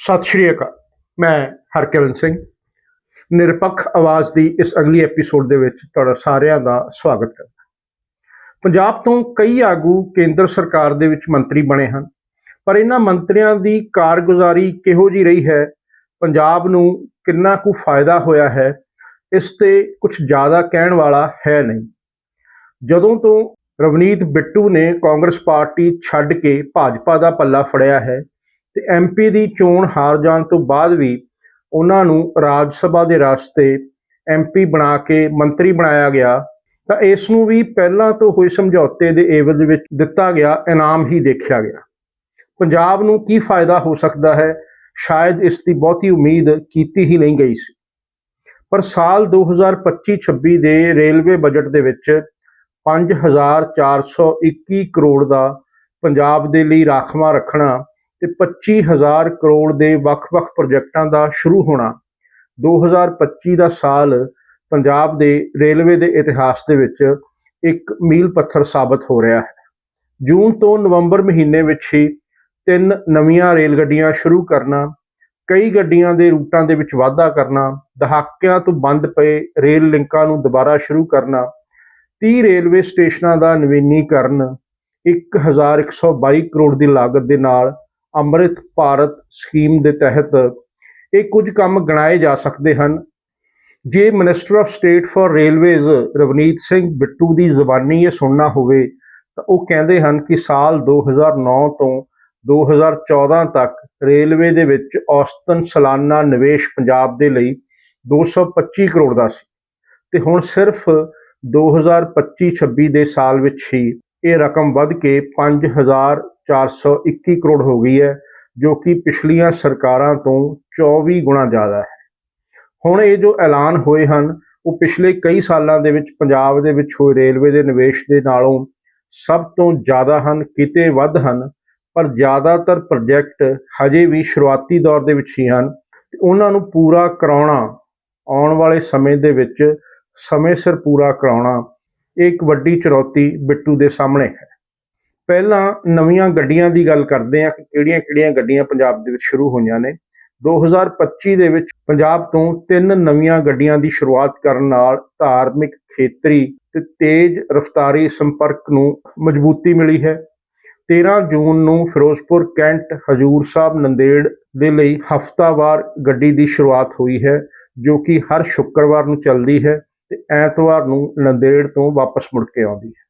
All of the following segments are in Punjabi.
ਸਤਿ ਸ਼੍ਰੀ ਅਕਾਲ। ਮੈਂ ਹਰਕਿਰਨ ਸਿੰਘ। ਨਿਰਪੱਖ ਆਵਾਜ਼ ਦੀ ਇਸ ਅਗਲੀ ਐਪੀਸੋਡ ਦੇ ਵਿੱਚ ਤੁਹਾਡਾ ਸਾਰਿਆਂ ਦਾ ਸਵਾਗਤ ਕਰਦਾ ਪੰਜਾਬ ਤੋਂ ਕਈ ਆਗੂ ਕੇਂਦਰ ਸਰਕਾਰ ਦੇ ਵਿੱਚ ਮੰਤਰੀ ਬਣੇ ਹਨ, ਪਰ ਇਹਨਾਂ ਮੰਤਰੀਆਂ ਦੀ ਕਾਰਗੁਜ਼ਾਰੀ ਕਿਹੋ ਜੀ ਰਹੀ ਹੈ, ਪੰਜਾਬ ਨੂੰ ਕਿੰਨਾ ਕੁ ਫਾਇਦਾ ਹੋਇਆ ਹੈ, ਇਸ ਤੇ ਕੁਝ ਜ਼ਿਆਦਾ ਕਹਿਣ ਵਾਲਾ ਹੈ ਨਹੀਂ। ਜਦੋਂ ਤੋਂ ਰਵਨੀਤ ਬਿੱਟੂ ਨੇ ਕਾਂਗਰਸ ਪਾਰਟੀ ਛੱਡ ਕੇ ਭਾਜਪਾ ਦਾ ਪੱਲਾ ਫੜਿਆ ਹੈ ਤੇ ਐਮਪੀ ਦੀ ਚੋਣ ਹਾਰ ਜਾਣ ਤੋਂ ਬਾਅਦ ਵੀ ਉਹਨਾਂ ਨੂੰ ਰਾਜ ਸਭਾ ਦੇ ਰਾਸਤੇ ਐਮਪੀ ਬਣਾ ਕੇ ਮੰਤਰੀ ਬਣਾਇਆ ਗਿਆ, ਤਾਂ ਇਸ ਨੂੰ ਵੀ ਪਹਿਲਾਂ ਤੋਂ ਹੋਏ ਸਮਝੌਤੇ ਦੇ ਏਵਜ਼ ਵਿੱਚ ਦਿੱਤਾ ਗਿਆ, ਇਨਾਮ ਹੀ ਦੇਖਿਆ ਗਿਆ। ਪੰਜਾਬ ਨੂੰ ਕੀ ਫਾਇਦਾ ਹੋ ਸਕਦਾ ਹੈ? ਸ਼ਾਇਦ ਇਸ ਦੀ ਬਹੁਤੀ ਉਮੀਦ ਕੀਤੀ ਹੀ ਨਹੀਂ ਗਈ ਸੀ। ਪਰ ਸਾਲ 2025-26 ਦੇ ਰੇਲਵੇ ਬਜਟ ਦੇ ਵਿੱਚ 5421 ਕਰੋੜ ਦਾ ਪੰਜਾਬ ਦੇ ਲਈ ਰਾਖਵਾਂ ਰੱਖਣਾ ਤੇ 25000 ਕਰੋੜ ਦੇ ਵੱਖ-ਵੱਖ ਪ੍ਰੋਜੈਕਟਾਂ ਦਾ ਸ਼ੁਰੂ ਹੋਣਾ 2025 ਦਾ ਸਾਲ ਪੰਜਾਬ ਦੇ ਰੇਲਵੇ ਦੇ ਇਤਿਹਾਸ ਦੇ ਵਿੱਚ ਇੱਕ ਮੀਲ ਪੱਥਰ ਸਾਬਤ ਹੋ ਰਿਹਾ ਹੈ। ਜੂਨ ਤੋਂ ਨਵੰਬਰ ਮਹੀਨੇ ਵਿੱਚ ਹੀ ਤਿੰਨ ਨਵੀਆਂ ਰੇਲ ਗੱਡੀਆਂ ਸ਼ੁਰੂ ਕਰਨਾ, ਕਈ ਗੱਡੀਆਂ ਦੇ ਰੂਟਾਂ ਦੇ ਵਿੱਚ ਵਾਧਾ ਕਰਨਾ, ਦਹਾਕਿਆਂ ਤੋਂ ਬੰਦ ਪਏ ਰੇਲ ਲਿੰਕਾਂ ਨੂੰ ਦੁਬਾਰਾ ਸ਼ੁਰੂ ਕਰਨਾ 30 ਰੇਲਵੇ ਸਟੇਸ਼ਨਾਂ ਦਾ ਨਵੀਨੀਕਰਨ 1122 ਕਰੋੜ ਦੀ ਲਾਗਤ ਦੇ ਨਾਲ ਅੰਮ੍ਰਿਤ ਭਾਰਤ ਸਕੀਮ ਦੇ ਤਹਿਤ ਇਹ ਕੁਝ ਕੰਮ ਗਣਾਏ ਜਾ ਸਕਦੇ ਹਨ। ਜੇ minister of state for railways Ravneet Singh Bittu ਦੀ ਜ਼ੁਬਾਨੀ ਇਹ ਸੁਣਨਾ ਹੋਵੇ, ਤਾਂ ਉਹ ਕਹਿੰਦੇ ਹਨ ਕਿ ਸਾਲ 2009 ਤੋਂ 2014 ਤੱਕ ਰੇਲਵੇ ਦੇ ਵਿੱਚ ਔਸਤਨ ਸਾਲਾਨਾ ਨਿਵੇਸ਼ ਪੰਜਾਬ ਦੇ ਲਈ 225 ਕਰੋੜ ਦਾ ਸੀ ਤੇ ਹੁਣ ਸਿਰਫ 2025-26 ਦੇ ਸਾਲ ਵਿੱਚ ਹੀ ਇਹ ਰਕਮ ਵੱਧ ਕੇ 5421 ਕਰੋੜ ਹੋ ਗਈ ਹੈ, ਜੋ ਕਿ ਪਿਛਲੀਆਂ ਸਰਕਾਰਾਂ ਤੋਂ 24 ਗੁਣਾ ਜ਼ਿਆਦਾ ਹੈ। ਹੁਣ ਇਹ ਜੋ ਐਲਾਨ ਹੋਏ ਹਨ, ਉਹ ਪਿਛਲੇ ਕਈ ਸਾਲਾਂ ਦੇ ਵਿੱਚ ਪੰਜਾਬ ਦੇ ਵਿੱਚ ਹੋਏ ਰੇਲਵੇ ਦੇ ਨਿਵੇਸ਼ ਦੇ ਨਾਲੋਂ ਸਭ ਤੋਂ ਜ਼ਿਆਦਾ ਹਨ, ਕਿਤੇ ਵੱਧ ਹਨ, ਪਰ ਜ਼ਿਆਦਾਤਰ ਪ੍ਰੋਜੈਕਟ ਹਜੇ ਵੀ ਸ਼ੁਰੂਆਤੀ ਦੌਰ ਦੇ ਵਿੱਚ ਹੀ ਹਨ। ਤੇ ਉਹਨਾਂ ਨੂੰ ਪੂਰਾ ਕਰਾਉਣਾ, ਆਉਣ ਵਾਲੇ ਸਮੇਂ ਦੇ ਵਿੱਚ ਸਮੇਂ ਸਿਰ ਪੂਰਾ ਕਰਾਉਣਾ, ਇਹ ਇੱਕ ਵੱਡੀ ਚੁਣੌਤੀ ਬਿੱਟੂ ਦੇ ਸਾਹਮਣੇ ਹੈ। ਪਹਿਲਾਂ ਨਵੀਆਂ ਗੱਡੀਆਂ ਦੀ ਗੱਲ ਕਰਦੇ ਹਾਂ ਕਿ ਕਿਹੜੀਆਂ-ਕਿਹੜੀਆਂ ਗੱਡੀਆਂ ਪੰਜਾਬ ਦੇ ਵਿੱਚ ਸ਼ੁਰੂ ਹੋਈਆਂ ਨੇ। 2025 ਦੇ ਵਿੱਚ ਪੰਜਾਬ ਤੋਂ ਤਿੰਨ ਨਵੀਆਂ ਗੱਡੀਆਂ ਦੀ ਸ਼ੁਰੂਆਤ ਕਰਨ ਨਾਲ ਧਾਰਮਿਕ ਖੇਤਰੀ ਤੇ ਤੇਜ਼ ਰਫ਼ਤਾਰੀ ਸੰਪਰਕ ਨੂੰ ਮਜ਼ਬੂਤੀ ਮਿਲੀ ਹੈ। 13 ਜੂਨ ਨੂੰ ਫਿਰੋਜ਼ਪੁਰ ਕੈਂਟ ਹਜੂਰ ਸਾਹਿਬ ਨੰਦੇੜ ਦੇ ਲਈ ਹਫ਼ਤਾਵਾਰ ਗੱਡੀ ਦੀ ਸ਼ੁਰੂਆਤ ਹੋਈ ਹੈ, ਜੋ ਕਿ ਹਰ ਸ਼ੁੱਕਰਵਾਰ ਨੂੰ ਚੱਲਦੀ ਹੈ ਤੇ ਐਤਵਾਰ ਨੂੰ ਨੰਦੇੜ ਤੋਂ ਵਾਪਸ ਮੁੜ ਕੇ ਆਉਂਦੀ ਹੈ।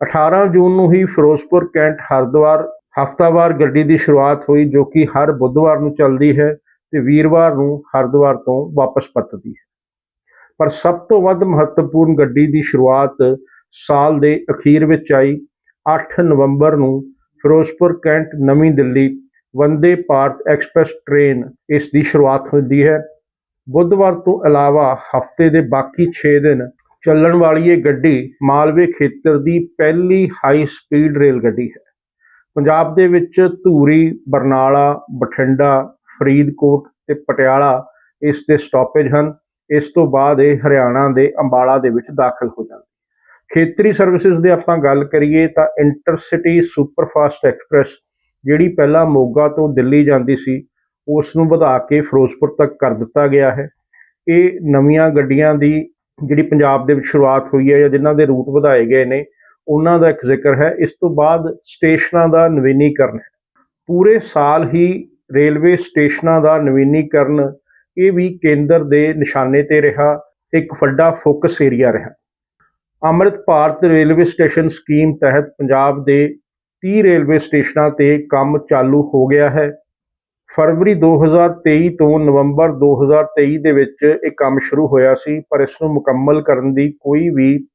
18 ਜੂਨ ਨੂੰ ਹੀ ਫਿਰੋਜ਼ਪੁਰ, ਕੈਂਟ, ਹਰਿਦੁਆਰ, ਹਫ਼ਤਾਵਾਰ ਗੱਡੀ ਦੀ ਸ਼ੁਰੂਆਤ ਹੋਈ ਜੋ ਕਿ ਹਰ ਬੁੱਧਵਾਰ ਨੂੰ ਚੱਲਦੀ ਹੈ ਤੇ ਵੀਰਵਾਰ ਨੂੰ ਹਰਿਦੁਆਰ ਤੋਂ ਵਾਪਸ ਪਰਤਦੀ ਹੈ। ਪਰ ਸਭ ਤੋਂ ਵੱਧ ਮਹੱਤਵਪੂਰਨ ਗੱਡੀ ਦੀ ਸ਼ੁਰੂਆਤ ਸਾਲ ਦੇ ਅਖੀਰ ਵਿੱਚ ਆਈ। 8 ਨਵੰਬਰ ਨੂੰ ਫਿਰੋਜ਼ਪੁਰ, ਕੈਂਟ, ਨਵੀਂ ਦਿੱਲੀ, ਵੰਦੇ ਭਾਰਤ ਐਕਸਪ੍ਰੈਸ ਟ੍ਰੇਨ ਇਸ ਦੀ ਸ਼ੁਰੂਆਤ ਹੁੰਦੀ ਹੈ। ਬੁੱਧਵਾਰ ਤੋਂ ਇਲਾਵਾ ਹਫ਼ਤੇ ਦੇ ਬਾਕੀ 6 ਦਿਨ ਚੱਲਣ ਵਾਲੀ ਇਹ ਗੱਡੀ ਮਾਲਵੇ ਖੇਤਰ ਦੀ ਪਹਿਲੀ ਹਾਈ ਸਪੀਡ ਰੇਲ ਗੱਡੀ ਹੈ। ਪੰਜਾਬ ਦੇ ਵਿੱਚ ਧੂਰੀ, ਬਰਨਾਲਾ, ਬਠਿੰਡਾ, ਫਰੀਦਕੋਟ ਤੇ ਪਟਿਆਲਾ ਇਸ ਦੇ ਸਟਾਪੇਜ ਹਨ। ਇਸ ਤੋਂ ਬਾਅਦ ਇਹ ਹਰਿਆਣਾ ਦੇ ਅੰਬਾਲਾ ਦੇ ਵਿੱਚ ਦਾਖਲ ਹੋ ਜਾਂਦੀ ਖੇਤਰੀ ਸਰਵਿਸਿਜ਼ ਦੇ ਆਪਾਂ ਗੱਲ ਕਰੀਏ ਤਾਂ ਇੰਟਰਸਿਟੀ ਸੁਪਰਫਾਸਟ ਐਕਸਪ੍ਰੈਸ ਜਿਹੜੀ ਪਹਿਲਾਂ ਮੋਗਾ ਤੋਂ ਦਿੱਲੀ ਜਾਂਦੀ ਸੀ ਉਸ ਨੂੰ ਵਧਾ ਕੇ ਫਿਰੋਜ਼ਪੁਰ ਤੱਕ ਕਰ ਦਿੱਤਾ ਗਿਆ ਹੈ। ਇਹ ਨਵੀਆਂ ਗੱਡੀਆਂ ਦੀ ਜਿਹੜੀ ਪੰਜਾਬ ਦੇ ਵਿੱਚ ਸ਼ੁਰੂਆਤ ਹੋਈ ਹੈ ਜਾਂ ਜਿਨ੍ਹਾਂ ਦੇ ਰੂਟ ਵਧਾਏ ਗਏ ਨੇ, ਉਹਨਾਂ ਦਾ ਇੱਕ ਜ਼ਿਕਰ ਹੈ। ਇਸ ਤੋਂ ਬਾਅਦ ਸਟੇਸ਼ਨਾਂ ਦਾ ਨਵੀਨੀਕਰਨ ਹੈ। ਪੂਰੇ ਸਾਲ ਹੀ ਰੇਲਵੇ ਸਟੇਸ਼ਨਾਂ ਦਾ ਨਵੀਨੀਕਰਨ ਇਹ ਵੀ ਕੇਂਦਰ ਦੇ ਨਿਸ਼ਾਨੇ ਤੇ ਰਿਹਾ, ਇੱਕ ਵੱਡਾ ਫੋਕਸ ਏਰੀਆ ਰਿਹਾ। Amrit Bharat railway station scheme ਤਹਿਤ ਪੰਜਾਬ ਦੇ 30 ਰੇਲਵੇ ਸਟੇਸ਼ਨਾਂ ਤੇ ਕੰਮ ਚਾਲੂ ਹੋ ਗਿਆ ਹੈ। ਫਰਵਰੀ 2023 ਤੋਂ ਨਵੰਬਰ 2023 ਦੇ ਵਿੱਚ ਇਹ ਕੰਮ ਸ਼ੁਰੂ ਹੋਇਆ ਸੀ, ਪਰ ਇਸ ਨੂੰ ਮੁਕੰਮਲ ਕਰਨ ਦੀ ਕੋਈ ਵੀ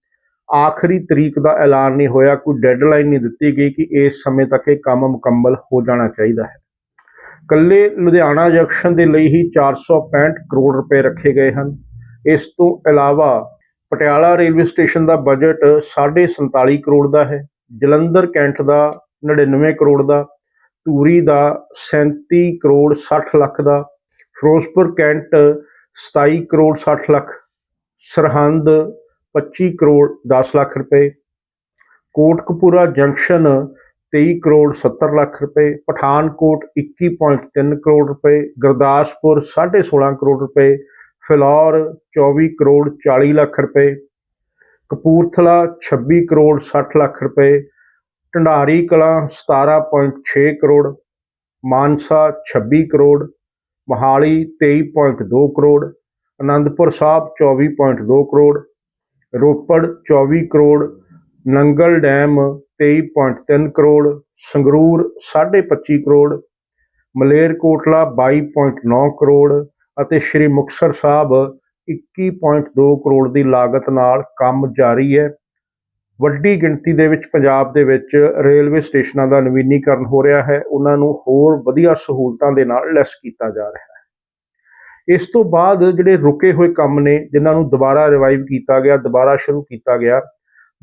ਆਖਰੀ ਤਰੀਕ ਦਾ ਐਲਾਨ ਨਹੀਂ ਹੋਇਆ, ਕੋਈ ਡੈਡਲਾਈਨ ਨਹੀਂ ਦਿੱਤੀ ਗਈ ਕਿ ਇਸ ਸਮੇਂ ਤੱਕ ਇਹ ਕੰਮ ਮੁਕੰਮਲ ਹੋ ਜਾਣਾ ਚਾਹੀਦਾ ਹੈ। ਕੱਲੇ ਲੁਧਿਆਣਾ ਜੰਕਸ਼ਨ ਦੇ ਲਈ ਹੀ 465 ਕਰੋੜ ਰੁਪਏ ਰੱਖੇ ਗਏ ਹਨ। ਇਸ ਤੋਂ ਇਲਾਵਾ ਪਟਿਆਲਾ ਰੇਲਵੇ ਸਟੇਸ਼ਨ ਦਾ ਬਜਟ 47 ਕਰੋੜ ਦਾ ਹੈ, ਜਲੰਧਰ ਕੈਂਟ ਦਾ 99 ਕਰੋੜ ਦਾ ਧੂਰੀ ਦਾ 37 ਕਰੋੜ 60 ਲੱਖ ਦਾ, ਫਿਰੋਜ਼ਪੁਰ ਕੈਂਟ 27 ਕਰੋੜ 60 ਲੱਖ, ਸਰਹੰਦ 25 ਕਰੋੜ 10 ਲੱਖ ਰੁਪਏ, ਕੋਟਕਪੂਰਾ ਜੰਕਸ਼ਨ 23 ਕਰੋੜ 70 ਲੱਖ ਰੁਪਏ, ਪਠਾਨਕੋਟ 21.3 ਕਰੋੜ ਰੁਪਏ, ਗੁਰਦਾਸਪੁਰ 16.5 ਕਰੋੜ ਰੁਪਏ, ਫਿਲੌਰ 24 ਕਰੋੜ 40 ਲੱਖ ਰੁਪਏ, ਕਪੂਰਥਲਾ 26 ਕਰੋੜ 60 ਲੱਖ ਰੁਪਏ ਢੰਡਾਰੀ ਕਲਾਂ 17.6 ਕਰੋੜ, ਮਾਨਸਾ 26 ਕਰੋੜ, ਮੋਹਾਲੀ 23.2 ਕਰੋੜ, ਅਨੰਦਪੁਰ ਸਾਹਿਬ 24.2 ਕਰੋੜ, ਰੋਪੜ 24 ਕਰੋੜ, ਨੰਗਲ ਡੈਮ 23.3 ਕਰੋੜ, ਸੰਗਰੂਰ 25 ਕਰੋੜ, ਮਲੇਰਕੋਟਲਾ 22.9 ਕਰੋੜ ਅਤੇ ਸ਼੍ਰੀ ਮੁਕਤਸਰ ਸਾਹਿਬ 21.2 ਕਰੋੜ ਦੀ ਲਾਗਤ ਨਾਲ ਕੰਮ ਜਾਰੀ ਹੈ। ਵੱਡੀ ਗਿਣਤੀ ਦੇ ਵਿੱਚ ਪੰਜਾਬ ਦੇ ਵਿੱਚ ਰੇਲਵੇ ਸਟੇਸ਼ਨਾਂ ਦਾ ਨਵੀਨੀਕਰਨ ਹੋ ਰਿਹਾ ਹੈ। ਉਹਨਾਂ ਨੂੰ ਹੋਰ ਵਧੀਆ ਸਹੂਲਤਾਂ ਦੇ ਨਾਲ ਲੈਸ ਕੀਤਾ ਜਾ ਰਿਹਾ ਹੈ। ਇਸ ਤੋਂ ਬਾਅਦ ਜਿਹੜੇ ਰੁਕੇ ਹੋਏ ਕੰਮ ਨੇ, ਜਿਨ੍ਹਾਂ ਨੂੰ ਦੁਬਾਰਾ ਰਿਵਾਈਵ ਕੀਤਾ ਗਿਆ, ਦੁਬਾਰਾ ਸ਼ੁਰੂ ਕੀਤਾ ਗਿਆ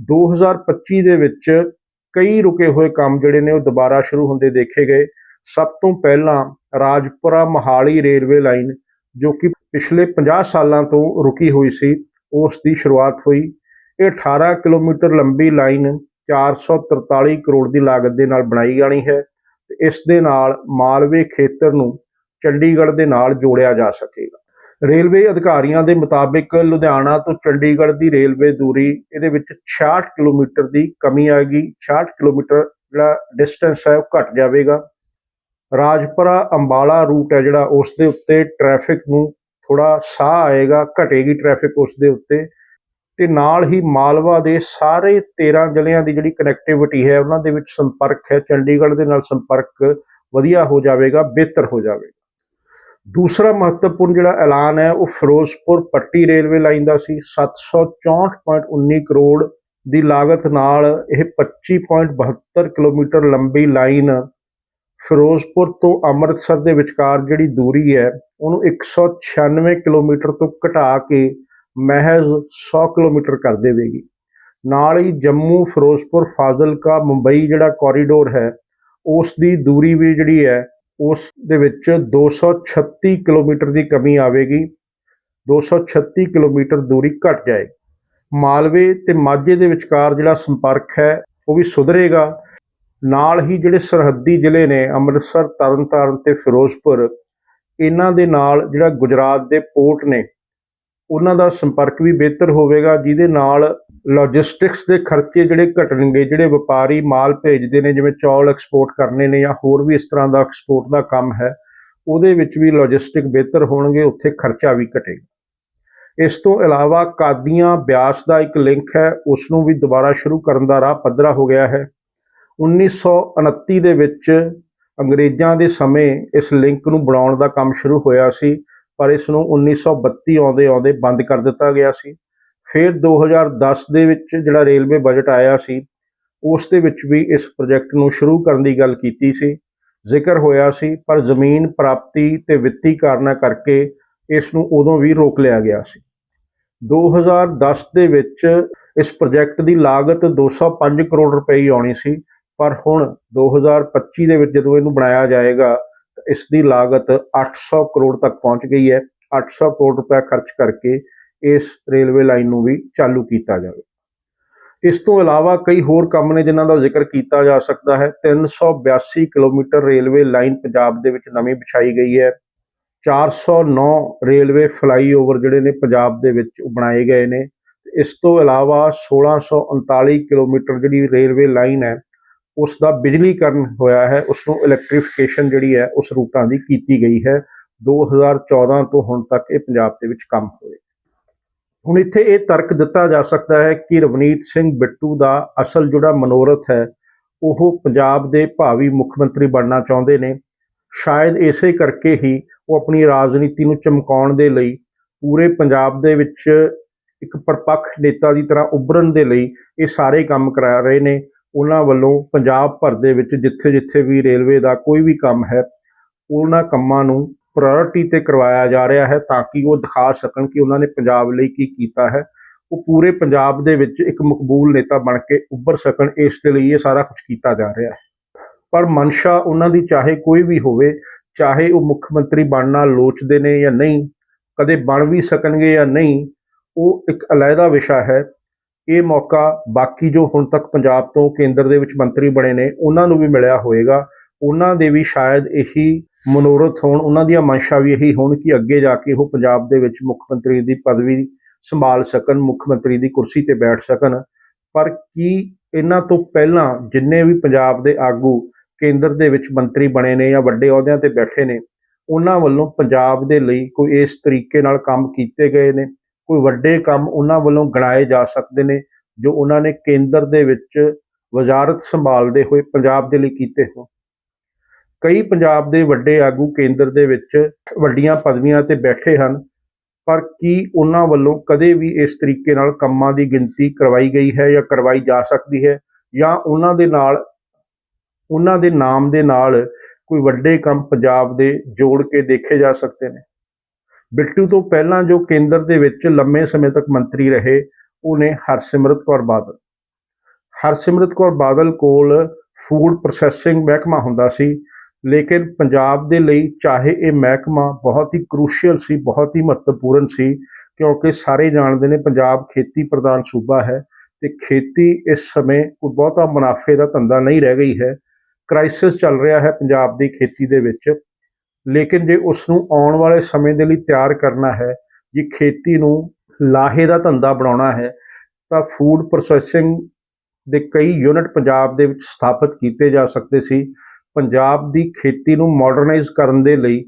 2025 ਦੇ ਵਿੱਚ ਕਈ ਰੁਕੇ ਹੋਏ ਕੰਮ ਜਿਹੜੇ ਨੇ ਉਹ ਦੁਬਾਰਾ ਸ਼ੁਰੂ ਹੁੰਦੇ ਦੇਖੇ ਗਏ। ਸਭ ਤੋਂ ਪਹਿਲਾਂ ਰਾਜਪੁਰਾ ਮਹਾਲੀ ਰੇਲਵੇ ਲਾਈਨ, ਜੋ ਕਿ ਪਿਛਲੇ 50 ਸਾਲਾਂ ਤੋਂ ਰੁਕੀ ਹੋਈ ਸੀ, ਉਸ ਦੀ ਸ਼ੁਰੂਆਤ ਹੋਈ। ਇਹ 18 ਕਿਲੋਮੀਟਰ ਲੰਬੀ ਲਾਈਨ 443 ਕਰੋੜ ਦੀ ਲਾਗਤ ਦੇ ਨਾਲ ਬਣਾਈ ਜਾਣੀ ਹੈ ਤੇ ਇਸ ਦੇ ਨਾਲ ਮਾਲਵੇ ਖੇਤਰ ਨੂੰ ਚੰਡੀਗੜ੍ਹ ਦੇ ਨਾਲ ਜੋੜਿਆ ਜਾ ਸਕੇਗਾ। ਰੇਲਵੇ ਅਧਿਕਾਰੀਆਂ ਦੇ ਮੁਤਾਬਿਕ ਲੁਧਿਆਣਾ ਤੋਂ ਚੰਡੀਗੜ੍ਹ ਦੀ ਰੇਲਵੇ ਦੂਰੀ ਇਹਦੇ ਵਿੱਚ 66 ਕਿਲੋਮੀਟਰ ਦੀ ਕਮੀ ਆਏਗੀ 66 ਕਿਲੋਮੀਟਰ ਜਿਹੜਾ ਡਿਸਟੈਂਸ ਹੈ ਉਹ ਘਟ ਜਾਵੇਗਾ। ਰਾਜਪੁਰਾ ਅੰਬਾਲਾ ਰੂਟ ਹੈ ਜਿਹੜਾ ਉਸ ਦੇ ਉੱਤੇ ਟ੍ਰੈਫਿਕ ਨੂੰ ਥੋੜਾ ਸਾਹ ਆਏਗਾ, ਘਟੇਗੀ ਟ੍ਰੈਫਿਕ ਉਸ ਦੇ ਉੱਤੇ। ਤੇ ਨਾਲ ਹੀ ਮਾਲਵਾ ਦੇ ਸਾਰੇ 13 ਜ਼ਿਲ੍ਹਿਆਂ ਦੀ ਜਿਹੜੀ ਕਨੈਕਟੀਵਿਟੀ ਹੈ, ਉਹਨਾਂ ਦੇ ਵਿੱਚ ਸੰਪਰਕ ਹੈ। ਚੰਡੀਗੜ੍ਹ ਦੇ ਨਾਲ ਸੰਪਰਕ ਵਧੀਆ ਹੋ ਜਾਵੇਗਾ, ਬਿਹਤਰ ਹੋ ਜਾਵੇਗਾ। ਦੂਸਰਾ ਮਹੱਤਵਪੂਰਨ ਜਿਹੜਾ ਐਲਾਨ ਹੈ, ਉਹ ਫਿਰੋਜ਼ਪੁਰ ਪੱਟੀ ਰੇਲਵੇ ਲਾਈਨ ਦਾ ਸੀ। 764.19 ਕਰੋੜ ਦੀ ਲਾਗਤ ਨਾਲ ਇਹ 25.72 ਕਿਲੋਮੀਟਰ ਲੰਬੀ ਲਾਈਨ ਫਿਰੋਜ਼ਪੁਰ ਤੋਂ ਅੰਮ੍ਰਿਤਸਰ ਦੇ ਵਿਚਕਾਰ ਜਿਹੜੀ ਦੂਰੀ ਹੈ, ਉਹਨੂੰ 196 ਕਿਲੋਮੀਟਰ ਤੋਂ ਘਟਾ ਕੇ ਮਹਿਜ਼ 100 ਕਿਲੋਮੀਟਰ ਕਰ ਦੇਵੇਗੀ। ਨਾਲ ਹੀ ਜੰਮੂ, ਫਿਰੋਜ਼ਪੁਰ, ਫਾਜ਼ਿਲਕਾ, ਮੁੰਬਈ ਜਿਹੜਾ ਕੋਰੀਡੋਰ ਹੈ ਉਸ ਦੀ ਦੂਰੀ ਵੀ ਜਿਹੜੀ ਹੈ, ਉਸ ਦੇ ਵਿੱਚ 236 ਕਿਲੋਮੀਟਰ ਦੀ ਕਮੀ ਆਵੇਗੀ। 236 ਕਿਲੋਮੀਟਰ ਦੂਰੀ ਘਟ ਜਾਏਗੀ। ਮਾਲਵੇ ਤੇ ਮਾਝੇ ਦੇ ਵਿਚਕਾਰ ਜਿਹੜਾ ਸੰਪਰਕ ਹੈ, ਉਹ ਵੀ ਸੁਧਰੇਗਾ। ਨਾਲ ਹੀ ਜਿਹੜੇ ਸਰਹੱਦੀ ਜ਼ਿਲ੍ਹੇ ਨੇ, ਅੰਮ੍ਰਿਤਸਰ, ਤਰਨਤਾਰਨ ਤੇ ਫਿਰੋਜ਼ਪੁਰ, ਇਹਨਾਂ ਦੇ ਨਾਲ ਜਿਹੜਾ ਗੁਜਰਾਤ ਦੇ ਪੋਰਟ ਨੇ ਉਹਨਾਂ ਦਾ ਸੰਪਰਕ ਵੀ ਬਿਹਤਰ ਹੋਵੇਗਾ, ਜਿਹਦੇ ਨਾਲ ਲੌਜਿਸਟਿਕਸ ਦੇ ਖਰਚੇ ਜਿਹੜੇ ਘਟਣਗੇ, ਜਿਹੜੇ ਵਪਾਰੀ ਮਾਲ ਭੇਜਦੇ ਨੇ, ਜਿਵੇਂ ਚੌਲ ਐਕਸਪੋਰਟ ਕਰਨੇ ਨੇ ਜਾਂ ਹੋਰ ਵੀ ਇਸ ਤਰ੍ਹਾਂ ਦਾ ਐਕਸਪੋਰਟ ਦਾ ਕੰਮ ਹੈ, ਉਹਦੇ ਵਿੱਚ ਵੀ ਲੌਜਿਸਟਿਕ ਬਿਹਤਰ ਹੋਣਗੇ, ਉੱਥੇ ਖਰਚਾ ਵੀ ਘਟੇਗਾ। ਇਸ ਤੋਂ ਇਲਾਵਾ ਕਾਦੀਆਂ ਬਿਆਸ ਦਾ ਇੱਕ ਲਿੰਕ ਹੈ ਉਸ ਨੂੰ ਵੀ ਦੁਬਾਰਾ ਸ਼ੁਰੂ ਕਰਨ ਦਾ ਰਾਹ ਪੱਧਰਾ ਹੋ ਗਿਆ ਹੈ। 1929 ਦੇ ਵਿੱਚ ਅੰਗਰੇਜ਼ਾਂ ਦੇ ਸਮੇਂ ਇਸ ਲਿੰਕ ਨੂੰ ਬਣਾਉਣ ਦਾ ਕੰਮ ਸ਼ੁਰੂ ਹੋਇਆ ਸੀ। ਪਰ ਇਸ ਨੂੰ 1932 ਆਉਂਦੇ ਆਉਂਦੇ ਬੰਦ ਕਰ ਦਿੱਤਾ ਗਿਆ ਸੀ। ਫਿਰ 2010 ਦੇ ਵਿੱਚ ਜਿਹੜਾ ਰੇਲਵੇ ਬਜਟ ਆਇਆ ਸੀ, ਉਸ ਦੇ ਵਿੱਚ ਵੀ ਇਸ ਪ੍ਰੋਜੈਕਟ ਨੂੰ ਸ਼ੁਰੂ ਕਰਨ ਦੀ ਗੱਲ ਕੀਤੀ ਸੀ। ਜ਼ਿਕਰ ਹੋਇਆ ਸੀ, ਪਰ ਜ਼ਮੀਨ ਪ੍ਰਾਪਤੀ ਤੇ ਵਿੱਤੀ ਕਾਰਨਾਂ ਕਰਕੇ ਇਸ ਨੂੰ ਉਦੋਂ ਵੀ ਰੋਕ ਲਿਆ ਗਿਆ ਸੀ। 2010 ਦੇ ਵਿੱਚ ਇਸ ਪ੍ਰੋਜੈਕਟ ਦੀ ਲਾਗਤ 205 ਕਰੋੜ ਰੁਪਏ ਹੀ ਆਉਣੀ ਸੀ, ਪਰ ਹੁਣ 2025 ਦੇ ਵਿੱਚ ਜਦੋਂ ਇਹਨੂੰ ਬਣਾਇਆ ਜਾਏਗਾ ਇਸ ਦੀ ਲਾਗਤ 800 ਕਰੋੜ ਤੱਕ ਪਹੁੰਚ ਗਈ ਹੈ। 800 ਕਰੋੜ ਰੁਪਏ ਖਰਚ ਕਰਕੇ ਇਸ ਰੇਲਵੇ ਲਾਈਨ ਨੂੰ ਵੀ ਚਾਲੂ ਕੀਤਾ ਜਾਵੇ। ਇਸ ਤੋਂ ਇਲਾਵਾ ਕਈ ਹੋਰ ਕੰਮ ਨੇ ਜਿਨ੍ਹਾਂ ਦਾ ਜ਼ਿਕਰ ਕੀਤਾ ਜਾ ਸਕਦਾ ਹੈ। 382 ਕਿਲੋਮੀਟਰ ਰੇਲਵੇ ਲਾਈਨ ਪੰਜਾਬ ਦੇ ਵਿੱਚ ਨਵੀਂ ਵਿਛਾਈ ਗਈ ਹੈ। 409 ਰੇਲਵੇ ਫਲਾਈਓਵਰ ਜਿਹੜੇ ਨੇ ਪੰਜਾਬ ਦੇ ਵਿੱਚ ਬਣਾਏ ਗਏ ਨੇ। ਇਸ ਤੋਂ ਇਲਾਵਾ 1639 ਕਿਲੋਮੀਟਰ ਜਿਹੜੀ ਰੇਲਵੇ ਲਾਈਨ ਹੈ ਉਸ ਦਾ ਬਿਜਲੀਕਰਨ ਹੋਇਆ ਹੈ ਉਸ ਨੂੰ ਇਲੈਕਟ੍ਰੀਫਿਕੇਸ਼ਨ ਜਿਹੜੀ ਹੈ, ਉਸ ਰੂਟਾਂ ਦੀ ਕੀਤੀ ਗਈ ਹੈ। 2014 ਤੋਂ ਹੁਣ ਤੱਕ ਇਹ ਪੰਜਾਬ ਦੇ ਵਿੱਚ ਕੰਮ ਹੋਏ। ਹੁਣ ਇੱਥੇ ਇਹ ਤਰਕ ਦਿੱਤਾ ਜਾ ਸਕਦਾ ਹੈ ਕਿ ਰਵਨੀਤ ਸਿੰਘ ਬਿੱਟੂ ਦਾ ਅਸਲ ਜਿਹੜਾ ਮਨੋਰਥ ਹੈ, ਉਹ ਪੰਜਾਬ ਦੇ ਭਾਵੀ ਮੁੱਖ ਮੰਤਰੀ ਬਣਨਾ ਚਾਹੁੰਦੇ ਨੇ। ਸ਼ਾਇਦ ਇਸੇ ਕਰਕੇ ਹੀ ਉਹ ਆਪਣੀ ਰਾਜਨੀਤੀ ਨੂੰ ਚਮਕਾਉਣ ਦੇ ਲਈ ਪੂਰੇ ਪੰਜਾਬ ਦੇ ਵਿੱਚ ਇੱਕ ਪਰਪੱਖ ਨੇਤਾ ਦੀ ਤਰ੍ਹਾਂ ਉੱਭਰਨ ਦੇ ਲਈ ਇਹ ਸਾਰੇ ਕੰਮ ਕਰਾ ਰਹੇ ਨੇ। ਉਹਨਾਂ ਵੱਲੋਂ ਪੰਜਾਬ ਭਰ ਦੇ ਵਿੱਚ ਜਿੱਥੇ-ਜਿੱਥੇ ਵੀ ਰੇਲਵੇ ਦਾ ਕੋਈ ਵੀ ਕੰਮ ਹੈ, ਉਹਨਾਂ ਕੰਮਾਂ ਨੂੰ ਪ੍ਰਾਇੋਰਟੀ ਤੇ ਕਰਵਾਇਆ ਜਾ ਰਿਹਾ ਹੈ ਤਾਂ ਕਿ ਉਹ ਦਿਖਾ ਸਕਣ ਕਿ ਉਹਨਾਂ ਨੇ ਪੰਜਾਬ ਲਈ ਕੀ ਕੀਤਾ ਹੈ। ਉਹ ਪੂਰੇ ਪੰਜਾਬ ਦੇ ਵਿੱਚ ਇੱਕ ਮਕਬੂਲ ਨੇਤਾ ਬਣ ਕੇ ਉੱਭਰ ਸਕਣ, ਇਸ ਦੇ ਲਈ ਇਹ ਸਾਰਾ ਕੁਝ ਕੀਤਾ ਜਾ ਰਿਹਾ ਹੈ। ਪਰ ਮਨਸ਼ਾ ਉਹਨਾਂ ਦੀ ਚਾਹੇ ਕੋਈ ਵੀ ਹੋਵੇ, ਚਾਹੇ ਉਹ ਮੁੱਖ ਮੰਤਰੀ ਬਣਨਾ ਲੋਚਦੇ ਨੇ ਜਾਂ ਨਹੀਂ, ਕਦੇ ਬਣ ਵੀ ਸਕਣਗੇ ਜਾਂ ਨਹੀਂ, ਉਹ ਇੱਕ ਅਲੱਗਾ ਵਿਸ਼ਾ ਹੈ ਇਹ ਮੌਕਾ ਬਾਕੀ ਜੋ ਹੁਣ ਤੱਕ ਪੰਜਾਬ ਤੋਂ ਕੇਂਦਰ ਦੇ ਵਿੱਚ ਮੰਤਰੀ ਬਣੇ ਨੇ, ਉਹਨਾਂ ਨੂੰ ਵੀ ਮਿਲਿਆ ਹੋਵੇਗਾ। ਉਹਨਾਂ ਦੇ ਵੀ ਸ਼ਾਇਦ ਇਹੀ ਮਨੋਰਥ ਹੋਣ, ਉਹਨਾਂ ਦੀਆਂ ਮਨਸ਼ਾ ਵੀ ਇਹੀ ਹੋਣ ਕਿ ਅੱਗੇ ਜਾ ਕੇ ਉਹ ਪੰਜਾਬ ਦੇ ਵਿੱਚ ਮੁੱਖ ਮੰਤਰੀ ਦੀ ਪਦਵੀ ਸੰਭਾਲ ਸਕਣ, ਮੁੱਖ ਮੰਤਰੀ ਦੀ ਕੁਰਸੀ ਤੇ ਬੈਠ ਸਕਣ। ਪਰ ਕੀ ਇਹਨਾਂ ਤੋਂ ਪਹਿਲਾਂ ਜਿੰਨੇ ਵੀ ਪੰਜਾਬ ਦੇ ਆਗੂ ਕੇਂਦਰ ਦੇ ਵਿੱਚ ਮੰਤਰੀ ਬਣੇ ਨੇ ਜਾਂ ਵੱਡੇ ਅਹੁਦਿਆਂ ਤੇ ਬੈਠੇ ਨੇ, ਉਹਨਾਂ ਵੱਲੋਂ ਪੰਜਾਬ ਦੇ ਲਈ ਕੋਈ ਇਸ ਤਰੀਕੇ ਨਾਲ ਕੰਮ ਕੀਤੇ ਗਏ ਨੇ? ਕੋਈ ਵੱਡੇ ਕੰਮ ਉਹਨਾਂ ਵੱਲੋਂ ਗਣਾਏ ਜਾ ਸਕਦੇ ਨੇ, ਜੋ ਉਹਨਾਂ ਨੇ ਕੇਂਦਰ ਦੇ ਵਿੱਚ ਵਜ਼ਾਰਤ ਸੰਭਾਲਦੇ ਹੋਏ ਪੰਜਾਬ ਦੇ ਲਈ ਕੀਤੇ ਹੋ ਕਈ ਪੰਜਾਬ ਦੇ ਵੱਡੇ ਆਗੂ ਕੇਂਦਰ ਦੇ ਵਿੱਚ ਵੱਡੀਆਂ ਪਦਵੀਆਂ ਤੇ ਬੈਠੇ ਹਨ, ਪਰ ਕੀ ਉਹਨਾਂ ਵੱਲੋਂ ਕਦੇ ਵੀ ਇਸ ਤਰੀਕੇ ਨਾਲ ਕੰਮਾਂ ਦੀ ਗਿਣਤੀ ਕਰਵਾਈ ਗਈ ਹੈ ਜਾਂ ਕਰਵਾਈ ਜਾ ਸਕਦੀ ਹੈ, ਜਾਂ ਉਹਨਾਂ ਦੇ ਨਾਲ, ਉਹਨਾਂ ਦੇ ਨਾਮ ਦੇ ਨਾਲ ਕੋਈ ਵੱਡੇ ਕੰਮ ਪੰਜਾਬ ਦੇ ਜੋੜ ਕੇ ਦੇਖੇ ਜਾ ਸਕਦੇ ਨੇ? ਬਿੱਟੂ ਤੋਂ ਪਹਿਲਾਂ ਜੋ ਕੇਂਦਰ ਦੇ ਵਿੱਚ ਲੰਮੇ ਸਮੇਂ ਤੱਕ ਮੰਤਰੀ ਰਹੇ ਉਹ ਨੇ ਹਰਸਿਮਰਤ ਕੌਰ ਬਾਦਲ। ਹਰਸਿਮਰਤ ਕੌਰ ਬਾਦਲ ਕੋਲ ਫੂਡ ਪ੍ਰੋਸੈਸਿੰਗ ਮਹਿਕਮਾ ਹੁੰਦਾ ਸੀ, ਲੇਕਿਨ ਪੰਜਾਬ ਦੇ ਲਈ ਚਾਹੇ ਇਹ ਮਹਿਕਮਾ ਬਹੁਤ ਹੀ ਕ੍ਰੂਸ਼ੀਅਲ ਸੀ, ਬਹੁਤ ਹੀ ਮਹੱਤਵਪੂਰਨ ਸੀ, ਕਿਉਂਕਿ ਸਾਰੇ ਜਾਣਦੇ ਨੇ ਪੰਜਾਬ ਖੇਤੀ ਪ੍ਰਧਾਨ ਸੂਬਾ ਹੈ ਤੇ ਖੇਤੀ ਇਸ ਸਮੇਂ ਕੋਈ ਬਹੁਤਾ ਮੁਨਾਫੇ ਦਾ ਧੰਦਾ ਨਹੀਂ ਰਹਿ ਗਈ ਹੈ। ਕ੍ਰਾਈਸਿਸ ਚੱਲ ਰਿਹਾ ਹੈ ਪੰਜਾਬ ਦੀ ਖੇਤੀ ਦੇ ਵਿੱਚ। ਲੇਕਿਨ ਜੇ ਉਸ ਨੂੰ ਆਉਣ ਵਾਲੇ ਸਮੇਂ ਦੇ ਲਈ ਤਿਆਰ ਕਰਨਾ ਹੈ, ਜੇ ਖੇਤੀ ਨੂੰ ਲਾਹੇ ਦਾ ਧੰਦਾ ਬਣਾਉਣਾ ਹੈ, ਤਾਂ ਫੂਡ ਪ੍ਰੋਸੈਸਿੰਗ ਦੇ ਕਈ ਯੂਨਿਟ ਪੰਜਾਬ ਦੇ ਵਿੱਚ ਸਥਾਪਿਤ ਕੀਤੇ ਜਾ ਸਕਦੇ ਸੀ। ਪੰਜਾਬ ਦੀ ਖੇਤੀ ਨੂੰ ਮਾਡਰਨਾਈਜ਼ ਕਰਨ ਦੇ ਲਈ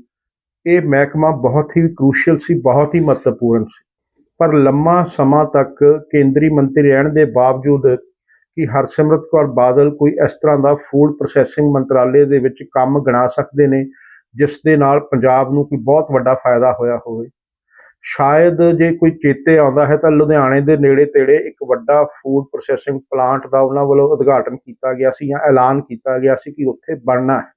ਇਹ ਮਹਿਕਮਾ ਬਹੁਤ ਹੀ ਕ੍ਰੂਸ਼ੀਅਲ ਸੀ, ਬਹੁਤ ਹੀ ਮਹੱਤਵਪੂਰਨ ਸੀ। ਪਰ ਲੰਮਾ ਸਮਾਂ ਤੱਕ ਕੇਂਦਰੀ ਮੰਤਰੀ ਰਹਿਣ ਦੇ ਬਾਵਜੂਦ ਕਿ ਹਰਸਿਮਰਤ ਕੌਰ ਬਾਦਲ ਕੋਈ ਇਸ ਤਰ੍ਹਾਂ ਦਾ ਫੂਡ ਪ੍ਰੋਸੈਸਿੰਗ ਮੰਤਰਾਲੇ ਦੇ ਵਿੱਚ ਕੰਮ ਗਣਾ ਸਕਦੇ ਨੇ ਜਿਸ ਦੇ ਨਾਲ ਪੰਜਾਬ ਨੂੰ ਕੋਈ ਬਹੁਤ ਵੱਡਾ ਫਾਇਦਾ ਹੋਇਆ ਹੋਵੇ। ਸ਼ਾਇਦ ਜੇ ਕੋਈ ਚੇਤੇ ਆਉਂਦਾ ਹੈ ਤਾਂ ਲੁਧਿਆਣੇ ਦੇ ਨੇੜੇ ਤੇੜੇ ਇੱਕ ਵੱਡਾ ਫੂਡ ਪ੍ਰੋਸੈਸਿੰਗ ਪਲਾਂਟ ਦਾ ਉਹਨਾਂ ਵੱਲੋਂ ਉਦਘਾਟਨ ਕੀਤਾ ਗਿਆ ਸੀ ਜਾਂ ਐਲਾਨ ਕੀਤਾ ਗਿਆ ਸੀ ਕਿ ਉੱਥੇ ਬਣਨਾ ਹੈ।